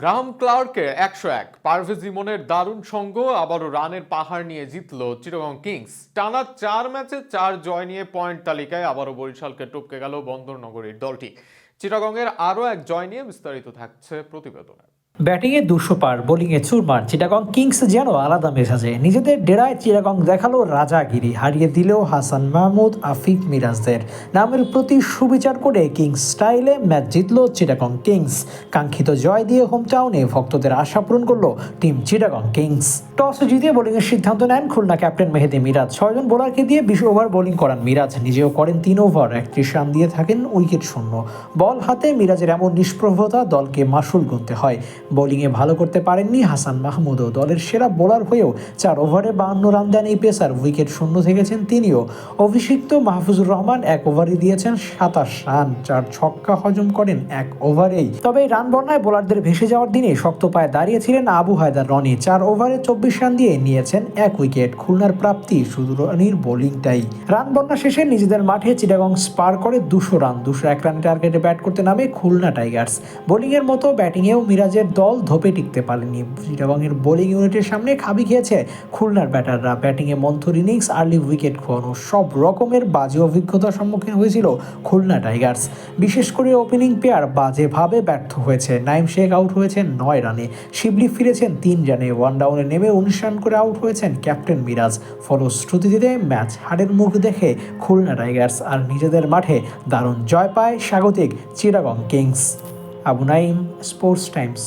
Graham ক্লার্কের একশো এক। পারভেজ ইমনের দারুণ সঙ্গ, আবারও রানের পাহাড় নিয়ে জিতল চিটগং কিংস। টানা চার ম্যাচে চার জয় নিয়ে পয়েন্ট তালিকায় আবারও বরিশালকে টপকে গেল বন্দরনগরীর দলটি। চিটাগংয়ের আরও এক জয় নিয়ে বিস্তারিত থাকছে প্রতিবেদনে। ব্যাটিংয়ে দুশো পার, বোলিংয়ে চুরমার। চিটাগং কিংস যেন আলাদা মেজাজে। নিজেদের ডেরায় চিটাগং দেখাল রাজাগিরি। হারিয়ে দিলেও হাসান মাহমুদ, আফিফ মিরাজদের। নামের প্রতি সুবিচার করে কিংস স্টাইলে ম্যাচ জিতল চিটাগং কিংস। কাঙ্ক্ষিত জয় দিয়ে হোম টাউনে ভক্তদের আশা পূরণ করল টিম চিটাগং কিংস। টস জিতে বোলিংয়ের সিদ্ধান্ত নেন খুলনা ক্যাপ্টেন মেহেদি মিরাজ। ছয়জন বোলারকে দিয়ে বিশ ওভার বোলিং করান মিরাজ। নিজেও করেন তিন ওভার একত্রিশ রান দিয়ে থাকেন উইকেট শূন্য। বল হাতে মিরাজের এমন নিষ্প্রভতা দলকে মাসুল গুনতে হয়। বোলিংয়ে ভালো করতে পারেননি হাসান মাহমুদও। দলের সেরা বোলার হয়েও চার ওভারে বাহান্ন রান দেন এই পেসার। উইকেট শূন্য থেকেছেন তিনিও। অভিষিক্ত মাহফুজুর রহমান এক ওভারে দিয়েছেন সাতাশ রান, চার ছক্কা হজম করেন এক ওভারেই। তবে এই রান বন্যায় বোলারদের ভেসে যাওয়ার দিনে শক্ত পায়ে দাঁড়িয়েছিলেন আবু হায়দার রনি। চার ওভারে চব্বিশ রান দিয়ে নিয়েছেন এক উইকেট। খুলনার প্রাপ্তি শুধু রনির বোলিংটাই। রান বন্যা শেষে নিজেদের মাঠে চিটাগং স্পার করে দুশো রান, দুশো এক রান টার্গেটে ব্যাট করতে নামে খুলনা টাইগার্স। বোলিংয়ের মতো ব্যাটিংয়েও মিরাজের দল ধোপে টিকতে পারেনি। চিটাগংয়ের বোলিং ইউনিটের সামনে খাবি খেয়েছে খুলনার ব্যাটাররা। ব্যাটিংয়ে মন্থর ইনিংস, আর্লি উইকেট খোয়ানো, সব রকমের বাজে অভিজ্ঞতার সম্মুখীন হয়েছিল খুলনা টাইগার্স। বিশেষ করে ওপেনিং পেয়ার বাজেভাবে ব্যর্থ হয়েছে। নাইম শেখ আউট হয়েছেন নয় রানে। শিবলি ফিরেছেন তিন রানে। ওয়ান ডাউনে নেমে উনিশ রান করে আউট হয়েছেন ক্যাপ্টেন মিরাজ। ফলশ্রুতিতে ম্যাচ হারের মুখ দেখে খুলনা টাইগার্স আর নিজেদের মাঠে দারুণ জয় পায় স্বাগতিক Chittagong Kings. Abu Naim, Sports Times.